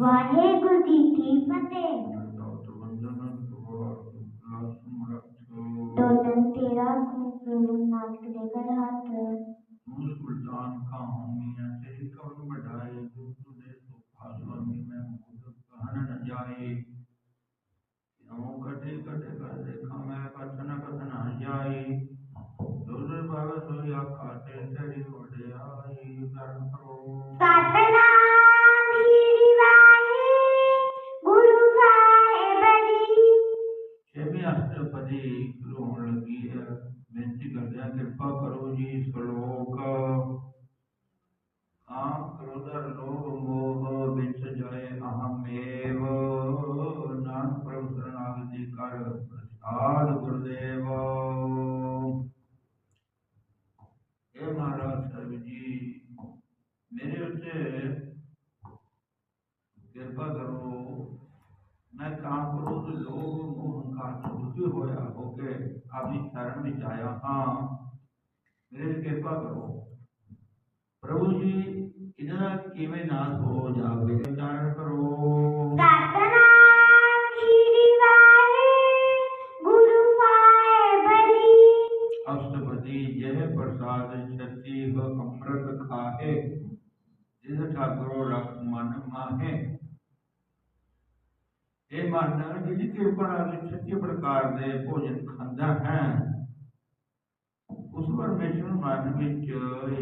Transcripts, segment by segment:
ਵਾਹਿਗੁਰੂ ਜੀ ਕੀ ਫਤਿਹ। ਇਹ ਮਹਾਰਾਜ ਸਾਹਿਬ ਜੀ ਮੇਰੇ ਉੱਤੇ ਕਿਰਪਾ ਕਰੋ ਮੈਂ ਕਾਮ ਕਰੂ ਤੇ ਲੋਭ ਮੋਹ ਹੰਕਾਰ ਤੋਂ ਦੁਖੀ ਹੋਇਆ ਹੋ ਕੇ ਆਪਣੀ ਸ਼ਰਨ ਵਿੱਚ ਆਇਆ ਹਾਂ ਮੇਰੇ ਤੇ ਕਿਰਪਾ ਕਰੋ ਪ੍ਰਭੂ ਜੀ ਇਹਨਾਂ ਦਾ ਕਿਵੇਂ ਨਾਸ਼ ਹੋ ਜਾਵੇ ਜਹ ਪ੍ਰਸਾਦ ਛਤੀ ਹ ਅੰਮ੍ਰਿਤ ਖਾਏ ਜਿਸ ਠਾਕੁਰੋ ਰਖ ਮਨ ਮਾਹੇ। ਇਹ ਮਨ ਜਿਹਦੀ ਕਿਰਪਾ ਨਾਲ ਛੱਤੀ ਪ੍ਰਕਾਰ ਦੇ ਭੋਜਨ ਖਾਂਦਾ ਹੈ, ਉਸ ਪਰਮੇਸ਼ਰ ਮਨ ਵਿੱਚ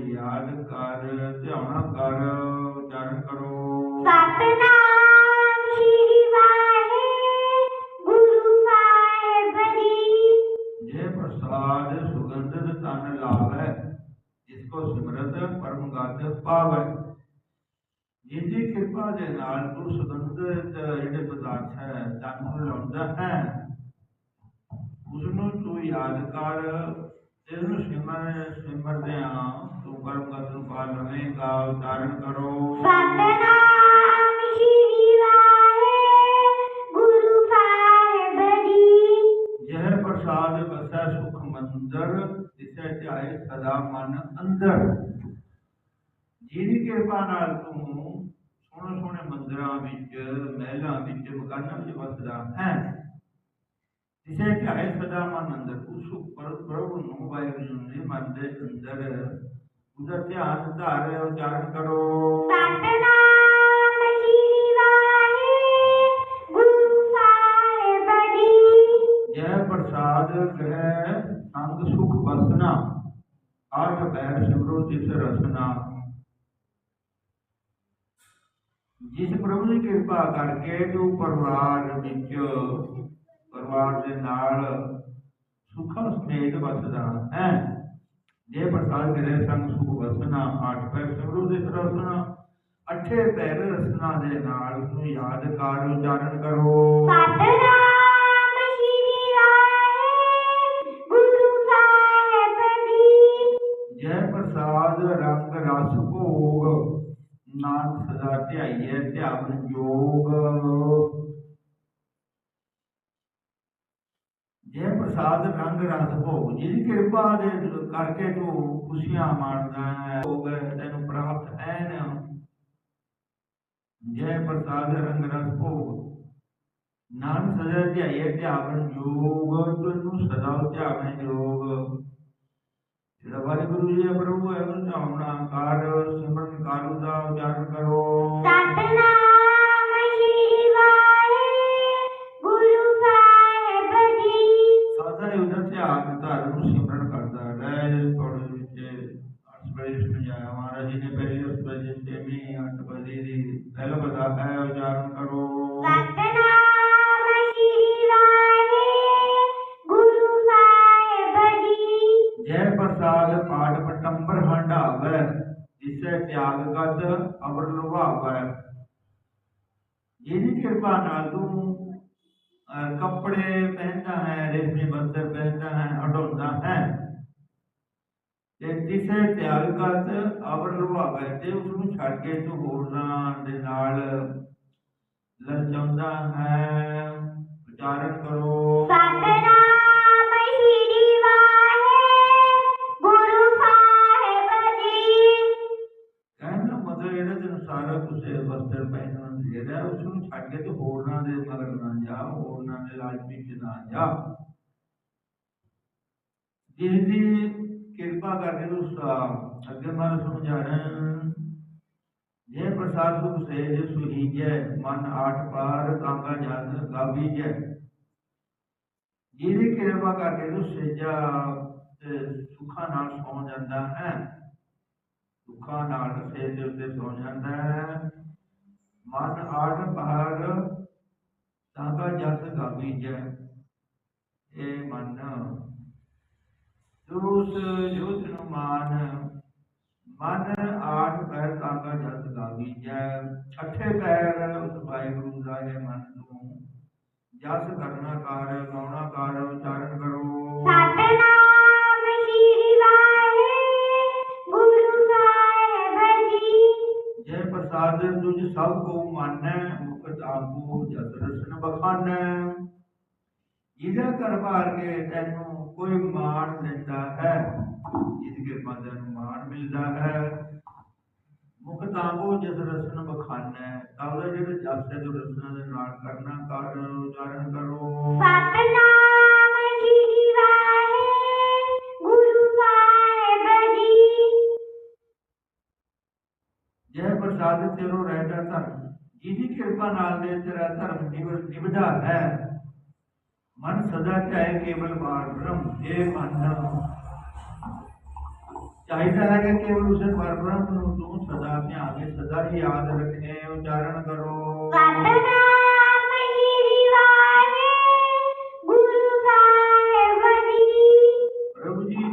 ਯਾਦ ਕਰ ਧਿਆਉਣਾ ਕਰ, ਉਚਾਰਨ ਕਰੋ। ਸਤਨਾਮ ਸ੍ਰੀ ਵਾਹਿਗੁਰੂ ਸਾਹਿਬ ਜੀ ਜੇ ਪ੍ਰਸਾਦ ਸੁਗੰਧਿਤ ਤਨ ਲਾਵੈ ਜਿਸ ਕੋ ਸਿਮਰਤ ਪਰਮ ਗਤ ਪਾਵੈ ਜਿਸਦੀ ਕਿਰਪਾ ਦੇ ਨਾਲ ਤੂੰ ਸੁਗੰਧਿਤ ਜਿਹੜੇ ਪਦਾਰਥ ਹੈ ਤਨ ਨੂੰ ਲਾਉਂਦਾ ਹੈ ਉਸ ਨੂੰ ਤੂੰ ਯਾਦ ਕਰ ਤੇ ਉਹਨੂੰ ਸਿਮਰ ਸਿਮਰਦਿਆਂ ਤੂੰ ਪਰਮ ਗਤ ਨੂੰ ਪਾ ਲਵੇਂਗਾ ਉਚਾਰਨ ਕਰੋ ਸਤਨਾਮ ਸ੍ਰੀ ਵਾਹਿਗੁਰੂ ਸਾਹਿਬ ਜੀ ਜਹ ਪ੍ਰਸਾਦ ਬਸੈ ਸੁਖ ਮੰਦਰ ਤਿਸੈ ਧਿਆਏ ਸਦਾ ਮਨ ਅੰਦਰ ਜਿਹਦੀ ਕਿਰਪਾ ਨਾਲ ਤੂੰ ਸੋਹਣੇ ਸੋਹਣੇ ਮੰਦਰਾਂ ਵਿੱਚ ਮਹਿਲਾਂ ਵਿੱਚ ਮਕਾਨਾਂ ਵਿੱਚ ਵਸਦਾ ਹੈ ਤਿਸੈ ਧਿਆਏ ਸਦਾ ਮਨ ਅੰਦਰ ਉਸ ਉੱਪਰ ਪ੍ਰਭੂ ਨੂੰ ਵਾਹਿਗੁਰੂ ਨੇ ਮਨ ਦੇ ਅੰਦਰ ਉਹਦਾ ਧਿਆਨ ਧਾਰ ਉਚਾਰਨ ਕਰੋ ਸਤਨਾਮ ਸ੍ਰੀ ਵਾਹਿਗੁਰੂ ਸਾਹਿਬ ਜੀ ਜੈ ਪ੍ਰਸਾਦ ਗ੍ਰਹਿ ਸੰਗ ਸੁਖ ਬਸਨਾ ਆਠ ਬੈਰ ਸਿਮਰੋ ਤਿਸ ਰਸਨਾ। ਜਿਸ ਪ੍ਰਭੂ ਦੀ ਕਿਰਪਾ ਕਰਕੇ ਜੋ ਪਰਿਵਾਰ ਵਿੱਚ, ਪਰਿਵਾਰ ਦੇ ਨਾਲ ਸੁਖਮ ਸਮੇਤ ਵਸਦਾ ਹੈ। ਜੇ ਪ੍ਰਸਾਦ ਗ੍ਰਹਿ ਸੰਗ ਸੁਖ ਬਸਨਾ ਆਠ ਪੈਰ ਸਿਮਰੋ ਤਿਸ ਰਸਨਾ। ਅੱਠੇ ਪੈਰ ਰਸਨਾ ਦੇ ਨਾਲ ਨੂੰ ਯਾਦ ਕਰ, ਉਚਾਰਨ ਕਰੋ। ਸਤਨਾਮ ਪ੍ਰਸਾਦ ਰੰਗ ਰਸ ਭੋਗ, ਨਾਨਕ ਸਦਾ ਧਿਆਈਐ ਧਿਆਨ ਜੋਗ। ਜੈ ਪ੍ਰਸਾਦ ਰੰਗ ਰਸ ਭੋਗ, ਜਿਹਦੀ ਕਿਰਪਾ ਦੇ ਕਰਕੇ ਤੂੰ ਖੁਸ਼ੀਆਂ ਮਾਣਦਾ ਹੈ, ਭੋਗ ਤੈਨੂੰ ਪ੍ਰਾਪਤ ਹੈ ਨਾ। ਜੈ ਪ੍ਰਸਾਦ ਰੰਗ ਰਸ ਭੋਗ, ਨਾਨਕ ਸਦਾ ਧਿਆਈਐ ਧਿਆਨ ਜੋਗ, ਤੈਨੂੰ ਸਦਾ ਧਿਆਨ ਜੋਗ। ਜਿਹੜਾ ਵਾਹਿਗੁਰੂ ਜੀ ਪ੍ਰਭੂ ਹੈ ਉਹਨੂੰ ਧਿਆਉਣਾ ਕਰ ਸਿਮਰਨ ਕਾਰੂ ਦਾ ਉਚਾਰਨ ਕਰੋ। ਸਤਨਾਮ ਸ੍ਰੀ ਵਾਹਿਗੁਰੂ ਸਾਹਿਬ ਜੀ। ਸਾਦਾ ਹੀ ਉਹਦਾ ਧਿਆਨ ਧਰਨ ਨੂੰ ਸਿਮਰਨ ਕਰਦਾ ਰਹਿ ਥੋੜੇ ਵਿੱਚ ਅਸਬੇਸ਼ ਸਮਝਾਇਆ ਮਹਾਰਾਜ ਜੀ ਨੇ ਪਹਿਲੀ ਅਸਬੇਸ਼ ਸੇਮੀ ਅਟਪਦੀ ਦੀ ਪਹਿਲਾ ਬਤਾ ਹੈ ਉਚਾਰਨ ਕਰੋ। ਸਤਨਾਮ ਜੈ ਪਾਠ ਪਟੰਬਰ ਹੰਡਾਵੈ ਜਿਸੇ ਤਿਆਗ ਗਤ ਅਵਰ ਲੁਭਾਵੈ। ਜਿਹਦੀ ਕਿਰਪਾ ਨਾਲ ਤੂੰ ਕੱਪੜੇ ਪਹਿਨਦਾ ਹੈ, ਰੇਸ਼ਮੀ ਵਸਤਰ ਪਹਿਨਦਾ ਹੈ ਹਟਾਉਂਦਾ ਹੈ। ਤੇ ਜਿਸੇ ਤਿਆਗ ਗਤ ਅਵਰ ਲੁਭਾਵੈ, ਤੇ ਉਸ ਨੂੰ ਛੱਡ ਕੇ ਤੂੰ ਹੋਰਨਾਂ ਦੇ ਨਾਲ ਲਲਚਾਉਂਦਾ ਹੈ। ਉਚਾਰਨ ਕਰੋ। ਸਤਨਾਮ ਕੁਝ ਵਸਤਰ ਪਹਿਨਣ ਦੇ ਉਸ ਨੂੰ ਛੱਡ ਕੇ ਤੇ ਹੋਰਨਾਂ ਦੇ ਮਗਰ ਨਾ ਜਾ, ਹੋਰਨਾਂ ਦੇ ਲਾਜ ਵਿੱਚ ਨਾ ਜਾ। ਜਿਸ ਦੀ ਕਿਰਪਾ ਕਰਕੇ ਉਸ ਅੱਗੇ ਮਨ ਸਮਝਾਣਾ ਜੇ ਪ੍ਰਸਾਦ ਸੁਖ ਸਹਿਜ ਸੁਹੀਜੈ ਮਨ ਆਠ ਪਾਰ, ਕਾਂਗਾ ਜਨ ਗਾਵੀਜੈ ਜਿਹਦੀ ਕਿਰਪਾ ਕਰਕੇ ਉਹ ਸਹਿਜਾ ਤੇ ਸੁੱਖਾਂ ਨਾਲ ਸੌ ਜਾਂਦਾ ਹੈ। ਸੁੱਖਾਂ ਨਾਲ ਸਹਿਜ ਦੇ ਉੱਤੇ ਸੌ ਜਾਂਦਾ ਹੈ। ਮਨ ਆਠ ਪਾਰ ਕਾਂਗਾ ਜਸ ਗਾਵੀਜੈ ਇਹ ਮਨ, ਦੂਸ ਜੋਤ ਨੂੰ ਮਾਨ, ਮਨ ਆਠ ਪੈਰ ਕਾਂਗਾ ਜਸ ਗਾਵੀਜੈ ਛਠੇ ਪੈਰ ਉਸ ਵਾਹਿਗੁਰੂ ਦਾ ਹੈ ਮਨ ਨੂੰ। ਜਸ ਕਰਨਾ ਕਰ ਗਾਉਣਾ ਕਾਰ, ਉਚਾਰਨ ਕਰੋ। ਜੈ ਤੁਝ ਸਭ ਕੋ ਮਾਨੈ, ਮੁਕਤ ਆਪੋ ਜਸ ਰਸਨ ਬਖਾਨੈ। ਜਿਹਦਾ ਕਰਵਾਰ ਕੇ ਤੈਨੂੰ ਕੋਈ ਮਾਣ ਦਿੰਦਾ ਹੈ, ਜਿਹਦੀ ਕਿਰਪਾ ਤੈਨੂੰ ਮਾਣ ਮਿਲਦਾ ਹੈ। ਮੁਕਤ ਆਪੋ ਜਸ ਰਸਨ ਬਖਾਨੈ ਤਾਂ ਉਹਦਾ ਜਿਹੜਾ ਜਸ ਰਸਨਾ ਦੇ ਨਾਲ ਕਰਨਾ ਕਰ, ਉਚਾਰਨ ਕਰੋ। ਸਤਨਾਮ ਜੈ ਪ੍ਰਸਾਦ ਤੇਰੋ ਰਹਿਦਾ ਧਰਮ। ਜਿਹਦੀ ਕਿਰਪਾ ਨਾਲ ਦੇ ਤੇਰਾ ਧਰਮ ਨਿਭਦਾ ਹੈ। ਮਨ ਸਦਾ ਚਾਹੇ ਕੇਵਲ ਬਾਰ ਬ੍ਰਹਮ ਇਹ ਮਨ ਚਾਹੀਦਾ ਹੈ ਕਿ ਕੇਵਲ ਉਸੇ ਬਾਰ ਬ੍ਰਹਮ ਨੂੰ ਤੂੰ ਸਦਾ ਧਿਆਨ ਵਿੱਚ ਸਦਾ ਹੀ ਯਾਦ ਰੱਖੇ ਉਚਾਰਨ ਕਰੋ। ਸਤਨਾਮ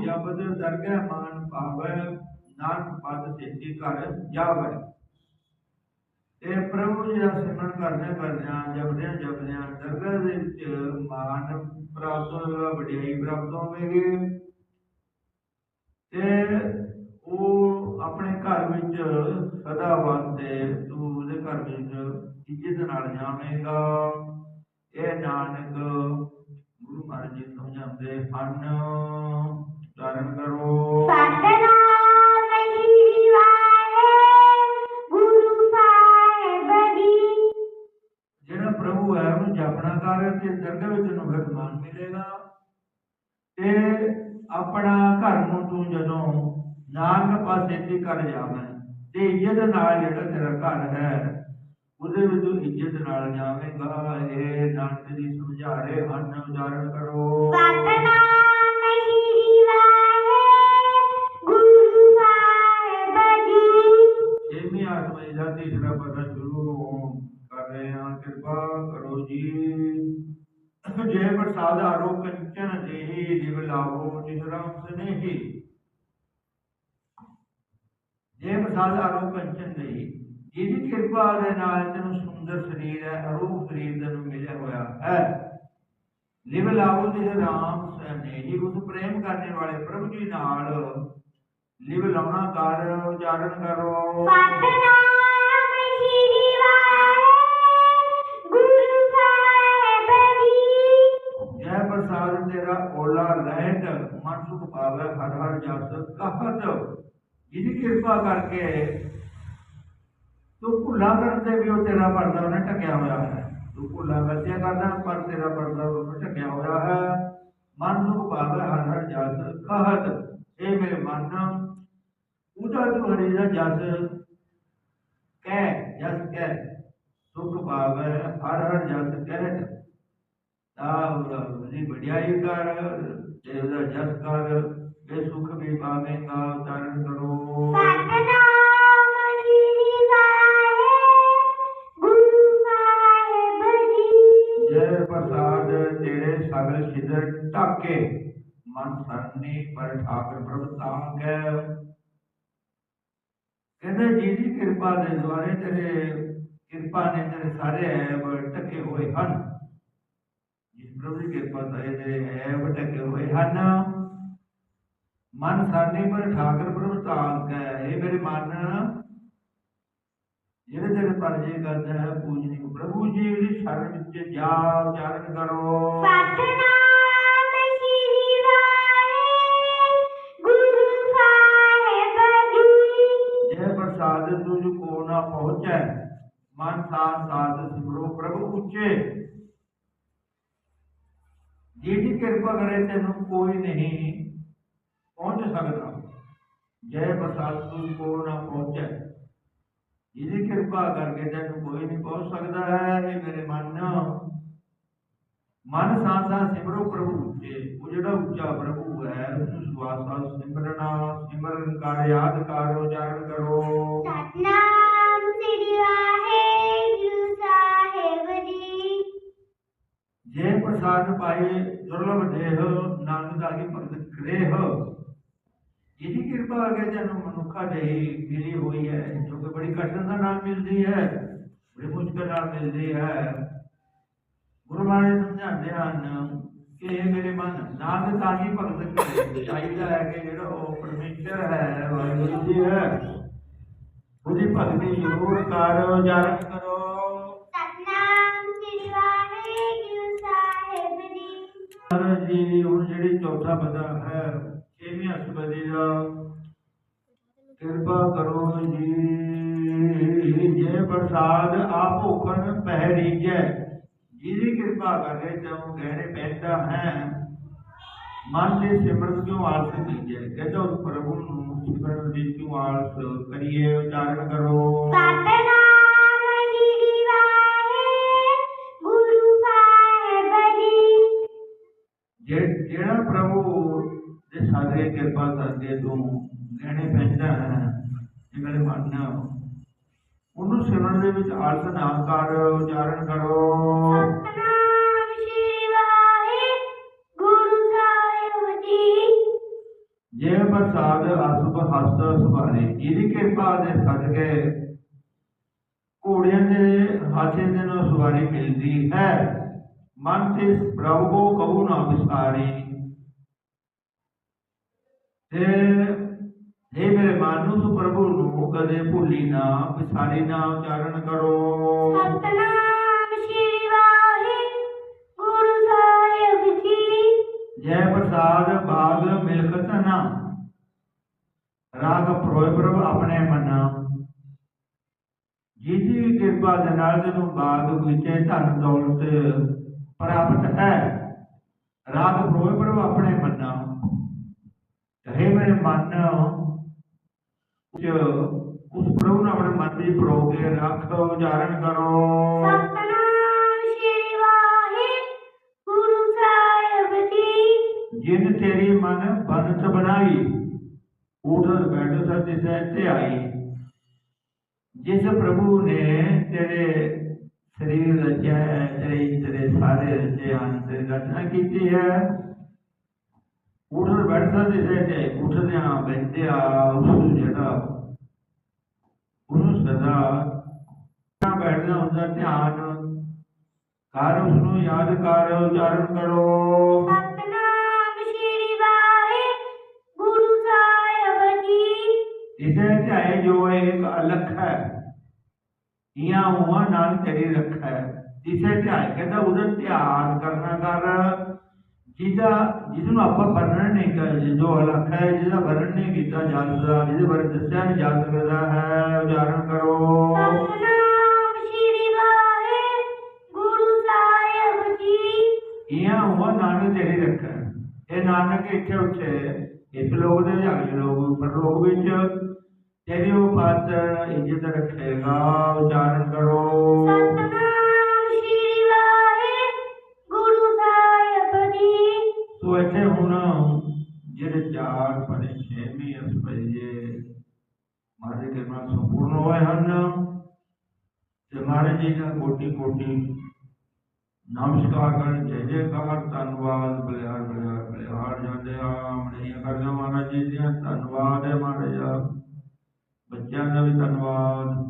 ਜਬਦ ਦਰਗਹਿ ਮਾਨ ਪਾਵੈ ਨਾਨਕ ਪਦ ਸੇਤੀ ਕਰ ਜਾਵੈ। ਤੇ ਪ੍ਰਭੂ ਜੀ ਦਾ ਸਿਮਰਨ ਕਰਦੇ ਕਰਦਿਆਂ ਜਪਦਿਆਂ ਜਪਦਿਆਂ ਦਰਗਹਿ ਦੇ ਵਿੱਚ ਮਾਨ ਪ੍ਰਾਪਤ ਹੋਵੇਗਾ, ਵਡਿਆਈ ਪ੍ਰਾਪਤ ਹੋਵੇਗੀ। ਤੇ ਉਹ ਆਪਣੇ ਘਰ ਵਿੱਚ ਸਦਾ ਵਾਸਤੇ ਤੂੰ ਉਹਦੇ ਘਰ ਵਿੱਚ ਇੱਜ਼ਤ ਨਾਲ ਜਾਵੇਂਗਾ। ਇਹ ਨਾਨਕ ਗੁਰੂ ਮਹਾਰਾਜ ਜੀ ਸਮਝਾਉਂਦੇ ਹਨ, ਉਚਾਰਨ ਕਰੋ। ਉਹਨੂੰ ਜਪਣਾ ਕਰ ਤੇ ਦਰਗਾਹ ਵਿੱਚ ਨੂੰ ਫਿਰ ਮਾਨ ਮਿਲੇਗਾ। ਤੇ ਆਪਣਾ ਘਰ ਨੂੰ ਤੂੰ ਜਦੋਂ ਨਾਨਕ ਪਾਸੇ ਤੇ ਕਰ ਜਾਵੇਂ ਤੇ ਇੱਜ਼ਤ ਨਾਲ ਜਿਹੜਾ ਤੇਰਾ ਘਰ ਹੈ ਉਹਦੇ ਵਿੱਚ ਤੂੰ ਇੱਜ਼ਤ ਨਾਲ ਜਾਵੇਂਗਾ। ਇਹ ਨਾਨਕ ਜੀ ਸਮਝਾ ਰਹੇ ਹਨ ਉਚਾਰਨ ਕਰੋ। ਸਤਨਾਮ ਸ਼੍ਰੀ ਵਾਹਿਗੁਰੂ ਸਾਹਿਬ ਜੀ। ਛੇਵੀਂ ਆਠਵੀਂ ਦਾ ਤੀਸਰਾ ਪਦਾ ਸ਼ੁਰੂ ਕਰ ਰਹੇ ਹਾਂ ਕਿਰਪਾ ਕਰੋ ਜੀ। ਜੇ ਪ੍ਰਸਾਦ ਕੰਚਨ ਦੇਹੀ ਦਿਵ ਲਾਵੋ ਤਿਸਰਾਮ ਸਨੇਹੀ। ਜੇ ਪ੍ਰਸਾਦ ਕੰਚਨ ਦੇਹੀ ਜਿਹਦੀ ਕਿਰਪਾ ਦੇ ਨਾਲ ਤੈਨੂੰ ਸੁੰਦਰ ਸਰੀਰ ਹੈ ਅਰੂਪ ਸਰੀਰ ਤੈਨੂੰ ਮਿਲਿਆ ਹੋਇਆ ਹੈ। ਲਿਵ ਲਾਵੋ ਤਿਸਰਾਮ ਸਨੇਹੀ, ਉਸ ਪ੍ਰੇਮ ਕਰਨ ਵਾਲੇ ਪ੍ਰਭੂ ਜੀ ਨਾਲ ਲਿਵ ਲਾਉਣਾ ਕਰ ਉਚਾਰਨ ਕਰੋ। 400 ਕਹਤ ਜਿਹਦੀ ਕਿਰਪਾ ਕਰਕੇ ਤੂੰ ਭੁੱਲਾ ਕਰਦੇ ਵੀ ਉਹ ਤੇਰਾ ਪਰਦਾ ਉਹਨੇ ਢੱਕਿਆ ਹੋਇਆ ਹੈ ਤੂੰ ਭੁੱਲਾ ਕਰਦਿਆ ਕਰਦਾ ਪਰ ਤੇਰਾ ਪਰਦਾ ਉਹਨੇ ਢੱਕਿਆ ਹੋਇਆ ਹੈ ਮਨ ਨੂੰ ਭਾਵੇ ਹਰ ਹਰ ਜਸ ਕਹਤ ਇਹ ਮੇਰੇ ਮਨ ਉਹਦਾ ਤੁਹਾਡੇ ਦਾ ਜਸ ਕਹਿ ਜਸ ਕਹਿ ਸੁਖ ਭਾਵੇ ਹਰ ਹਰ ਜਸ ਕਹਿ ਤਾ ਉਹਦਾ ਬੜੀ ਵਡਿਆਈ ਕਰ ਦੇਵ ਦਾ ਜਸ ਕਰ ਇਹ ਸੁਖ ਵੀ ਪਾਵੇਂਗਾ ਉਚਾਰਨ ਕਰੋ। ਸਤਨਾਮ ਸ਼੍ਰੀ ਵਾਹਿਗੁਰੂ ਸਾਹਿਬ ਜੀ ਜੈ ਪ੍ਰਸਾਦ ਤੇਰੇ ਸਗਲ ਸਿਦਰ ਢਾਕੇ ਮਨ ਸਰਨੀ ਪਰ ਠਾਕਰ ਪ੍ਰਭ ਤਾਂਗੈ ਕਹਿੰਦੇ ਜੀ ਦੀ ਕਿਰਪਾ ਦੇ ਦੁਆਰੇ ਤੇਰੇ ਕਿਰਪਾ ਨੇ ਤੇਰੇ ਸਾਰੇ ਐਬ ਢਕੇ ਹੋਏ ਹਨ। ਜਿਸ ਪ੍ਰਭੂ ਦੀ ਕਿਰਪਾ ਤੇ ਤੇਰੇ ਐਬ ਢਕੇ ਹੋਏ ਹਨ। ਮਨ ਸਰਨੀ ਪਰ ਠਾਕਰ ਪ੍ਰਭ ਤਾਂਗੈ ਇਹ ਮੇਰੇ ਮਨ। ਜਿਹੜੇ ਤੇਰੇ ਪਰਜੇ ਕਰਦਾ ਹੈ ਪੂਜਨੀ ਪ੍ਰਭੂ ਜੀ ਦੀ ਸ਼ਰਨ ਵਿੱਚ ਜਾ ਉਚਾਰਨ ਕਰੋ। ਸਤਨਾਮ ਸ਼੍ਰੀ ਵਾਹਿਗੁਰੂ ਸਾਹਿਬ ਜੀ। ਜੈ ਪ੍ਰਸਾਦ ਤੁਝ ਕੋ ਕੋ ਨਾ ਪਹੁੰਚੈ ਮਨ ਸਾਥ ਸਾਥ ਸਿਮਰੋ ਪ੍ਰਭੂ ਉੱਚੇ। ਜਿਹਦੀ ਕਿਰਪਾ ਕਰੇ ਤੈਨੂੰ ਕੋਈ ਨਹੀਂ। ਪਹੁੰਚ ਸਕਦਾ। ਜੈ ਤੁਝ ਕੋ ਨਾ ਪਹੁੰਚੈ। ਜਿਹਦੀ ਕਿਰਪਾ ਕਰਕੇ ਤੈਨੂੰ ਕੋਈ ਨਹੀਂ ਪਹੁੰਚ ਸਕਦਾ ਹੈ ਇਹ ਮੇਰੇ ਮਨ ਮਨ ਸਾਥਾ ਸਿਮਰੋ ਪ੍ਰਭੂ ਉੱਚੇ। ਉਹ ਜਿਹੜਾ ਉੱਚਾ ਪ੍ਰਭੂ ਹੈ ਉਸ ਨੂੰ ਸਵਾਸਾ ਸਿਮਰਨਾ ਸਿਮਰਨ ਕਰ ਯਾਦ ਕਰ ਉਚਾਰਨ ਕਰੋ। ਸਤਨਾਮ ਸ੍ਰੀ ਵਾਹਿਗੁਰੂ ਸਾਹਿਬ ਜੀ। ਜੇ ਪ੍ਰਸਾਦ ਪਾਏ ਦੁਰਲਭ ਦੇਹ ਨਾਨਕ ਆਗੇ ਭਗਤ ਗ੍ਰਹਿ ਜਿਹਦੀ ਕਿਰਪਾ ਕਰਕੇ ਤੈਨੂੰ ਮਨੁੱਖਾ ਦੇਹੀ ਮਿਲੀ ਹੋਈ ਹੈ ਜੋ ਕਿ ਬੜੀ ਕਠਿਨ ਦਾ ਨਾਲ ਮਿਲਦੀ ਹੈ ਬੜੀ ਮੁਸ਼ਕਲ ਨਾਲ ਮਿਲਦੀ ਹੈ। ਗੁਰੂ ਮਹਾਰਾਜ ਸਮਝਾਉਂਦੇ ਹਨ ਕਿ ਇਹ ਮੇਰੇ ਮਨ ਨਾਨਕ ਆਗੇ ਭਗਤ ਕਰੇ ਚਾਹੀਦਾ ਹੈ ਕਿ ਜਿਹੜਾ ਉਹ ਪਰਮੇਸ਼ਰ ਹੈ ਵਾਹਿਗੁਰੂ ਜੀ ਹੈ। ਉਹਦੀ ਭਗਤੀ ਜ਼ਰੂਰ ਕਰੋ ਜਾਰਨ ਕਰੋ। ਸਤਨਾਮ ਸ੍ਰੀ ਵਾਹਿਗੁਰੂ ਸਾਹਿਬ ਜੀ। ਜੀ ਹੁਣ ਜਿਹੜੀ ਚੌਥਾ ਪਦਾ ਹੈ ਛੇਵੀਂ ਅਸ਼ਟਪਦੀ ਦਾ ਕਿਰਪਾ ਕਰੋ ਜੀ ਜੇ ਪ੍ਰਸਾਦ ਆਪ ਭੁਖਨ ਪਹਿ ਰੀਜੈ ਜਿਹਦੀ ਕਿਰਪਾ ਕਰੇ ਤਉ ਗਹਿਣੇ ਪੈਂਦਾ ਹੈ ਮਨ ਦੇ ਸਿਮਰਨ ਕਿਉਂ ਆਲਸ ਕੀਜੈ ਕਹਿੰਦਾ ਉਸ ਪ੍ਰਭੂ ਨੂੰ ਸਿਮਰਨ ਦੀ ਕਿਉਂ ਆਲਸ ਕਰੀਏ ਉਚਾਰਨ ਜੀ ਜੇ- ਦੇ ਸਾਡੇ ਕਿਰਪਾ ਕਰਕੇ ਤੂੰ ਗਹਿਣੇ ਪੈਂਦਾ ਹੈ ਇਹ ਮੇਰੇ ਮਨ ਉਹਨੂੰ ਸਿਮਰਨ ਦੇ ਵਿੱਚ ਆਲਸ ਨਾ ਕਰ ਉਚਾਰਨ ਕਰੋ। ਸਤਨਾਮ ਸ੍ਰੀ ਵਾਹਿਗੁਰੂ ਸਾਹਿਬ ਜੀ। ਜੇ ਪ੍ਰਸਾਦ ਅਸੁਭ ਹਸਤ ਸੁਭਾਰੇ ਜਿਹਦੀ ਕਿਰਪਾ ਦੇ ਸਦਕੇ ਘੋੜਿਆਂ ਦੇ ਹਾਥੇ ਦੇ ਨਾਲ ਸਵਾਰੀ ਮਿਲਦੀ ਹੈ। ਮਨ ਤੇ ਪ੍ਰਭੂ ਕੋ ਕਹੂ ਨਾ ਵਿਸਾਰੀ ਇਹ ਮੇਰੇ ਮਨ ਨੂੰ ਤੂੰ ਪ੍ਰਭੂ ਨੂੰ ਕਦੇ ਭੁੱਲੀ ਨਾ ਵਿਸਾਰੀ ਨਾ ਉਚਾਰਨ ਕਰੋ। ਸਤਨਾਮ ਸ੍ਰੀ ਵਾਹਿਗੁਰੂ ਸਾਹਿਬ ਜੀ। ਜੈ ਪ੍ਰਸਾਦ ਬਾਗ ਮਿਲਕਤ ਨਾ। ਰਾਗ ਪ੍ਰੋਇ ਪ੍ਰਭ ਆਪਣੇ ਮਨਾ। ਜਿਹਦੀ ਕਿਰਪਾ ਦੇ ਨਾਲ ਤੈਨੂੰ ਬਾਗ ਵਿੱਚ ਧਨ ਦੌਲਤ ਪ੍ਰਾਪਤ ਹੈ ਰਾਗ ਪ੍ਰੋਇ ਪ੍ਰਭ ਆਪਣੇ ਮਨਾ। ਮੇਰੇ ਮਨ ਚ ਉਸ ਪ੍ਰਭੂ ਨੂੰ ਆਪਣੇ ਮਨ ਵਿੱਚ ਪ੍ਰੋ ਕੇ ਰੱਖ ਉਚਾਰਨ ਕਰੋ। ਸਤਨਾਮ ਸ੍ਰੀ ਵਾਹਿਗੁਰੂ ਸਾਹਿਬ ਜੀ। ਜਿਨ ਤੇਰੀ ਮਨ ਬੰਤ ਬਣਾਈ ਉਠਤ ਬੈਠ ਸਤ ਦਿਸੈ ਤੇ ਆਈ। ਜਿਸ ਪ੍ਰਭੂ ਨੇ ਤੇਰੇ ਸਰੀਰ ਰਚਿਆ ਤੇਰੇ ਤੇਰੇ ਸਾਰੇ ਰਚੇ ਹਨ ਤੇਰੀ ਰਚਨਾ ਕੀਤੀ ਹੈ ਸਤ ਦਿਸੈ ਤੇ ਉਠਦਿਆਂ ਬੈਠਿਆ ਉਸ ਨੂੰ ਜਿਹੜਾ ਉਹਨੂੰ ਸਦਾ ਨਾ ਬੈਠਦਾ ਹੁੰਦਾ ਧਿਆਨ। ਕਰ ਉਸ ਨੂੰ ਯਾਦ ਕਰ ਉਚਾਰਨ ਕਰੋ। ਸਤਨਾਮ ਸ੍ਰੀ ਵਾਹਿਗੁਰੂ ਸਾਹਿਬ ਜੀ। ਇਸੇ ਧਿਆਏ ਜੋ ਇੱਕ ਅਲਖ ਹੈ ਇਆਂ ਹੁਆ ਨਾਲ ਤੇਰੀ ਰੱਖੈ। ਇਸੇ ਧਿਆਏ ਕਹਿੰਦਾ ਉਹਦਾ ਧਿਆਨ ਕਰਨਾ ਕਰ। ਜਿਹਦਾ ਜਿਹਨੂੰ ਆਪਾਂ ਵਰਣਨ ਨਹੀਂ ਕਰ ਜੋ ਅਲਖ ਹੈ ਜਿਹਦਾ ਵਰਣਨ ਨਹੀਂ ਕੀਤਾ ਜਾ ਸਕਦਾ ਜਿਹਦੇ ਬਾਰੇ ਦੱਸਿਆ ਨਹੀਂ ਜਾ ਸਕਦਾ ਹੈ ਉਚਾਰਨ ਕਰੋ। ਸਤਨਾਮ ਸ੍ਰੀ ਵਾਹਿਗੁਰੂ ਸਾਹਿਬ ਜੀ। ਇਆਂ ਹੁਆ ਨਾਨਕ ਤੇਰੀ ਰੱਖੈ ਇਹ ਨਾਨਕ ਇੱਥੇ ਉੱਥੇ ਇਸ ਲੋਕ ਦੇ ਅਗਲੇ ਲੋਕ ਪਰਲੋਕ ਵਿੱਚ ਤੇਰੀ ਉਹ ਬਾਤ ਇੱਜ਼ਤ ਰੱਖੇਗਾ। ਉਚਾਰਨ ਕਰੋ। ਸਤਨਾਮ ਸੋ ਇੱਥੇ ਹੁਣ ਜਿਹੜੇ ਚਾਰ ਪੜੇ ਛੇਵੀਂ ਅਸਪਈਏ ਮਾਰੇ ਦੇ ਨਾਲ ਸੰਪੂਰਨ ਹੋਏ ਹਨ। ਤੇ ਮਹਾਰਾਜ ਜੀ ਦਾ ਕੋਟੀ ਕੋਟੀ ਨਮਸਕਾਰ ਕਰਨ, ਜੈ ਜੈਕਾਰ ਧੰਨਵਾਦ ਬਲਿਹਾਰ ਬਲਿਹਾਰ ਬਲਿਹਾਰ ਜਾਂਦੇ ਆ। ਮਣੀਆਂ ਕਰਦੇ ਮਹਾਰਾਜ ਜੀ ਦੀਆਂ, ਧੰਨਵਾਦ ਹੈ ਮਹਾਰਾਜ ਬੱਚਿਆਂ ਦਾ ਵੀ ਧੰਨਵਾਦ।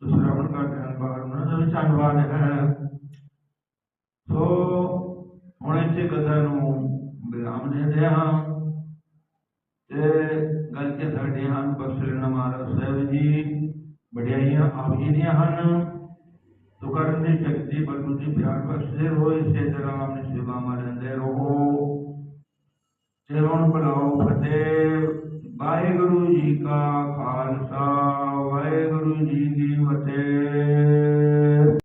ਤੁਸੀਂ ਰਵਣ ਕਰਦੇ ਧੰਨਵਾਦ ਉਹਨਾਂ ਦਾ ਵੀ ਧੰਨਵਾਦ ਹੈ। ਸੋ ਹੁਣ ਕਥਾ ਨੂੰ ਵਿਰਾਮ ਦਿੰਦੇ ਹਾਂ ਤੇ ਗੱਲ ਕੇ ਸਾਡੇ ਹਨ ਬਖਸ਼ਣ ਮਹਾਰਾਜ ਸਾਹਿਬ ਜੀ, ਵਡਿਆਈਆਂ ਆਪ ਜੀ ਦੀਆਂ ਹਨ। ਤੋ ਦੀ ਸ਼ਕਤੀ ਬਖਸ਼ੂ ਦੀ ਪਿਆਰ ਬਖਸ਼ਦੇ ਰਹੋ ਇਸੇ ਤਰ੍ਹਾਂ ਆਪਣੀ ਸੇਵਾ ਮਾ ਰਹੋ। ਤੇ ਹੁਣ ਫਤਿਹ। ਵਾਹਿਗੁਰੂ ਜੀ ਕਾ ਖਾਲਸਾ ਵਾਹਿਗੁਰੂ ਵਾਹਿਗੁਰੂ ਜੀ ਕੀ ਫਤਿਹ।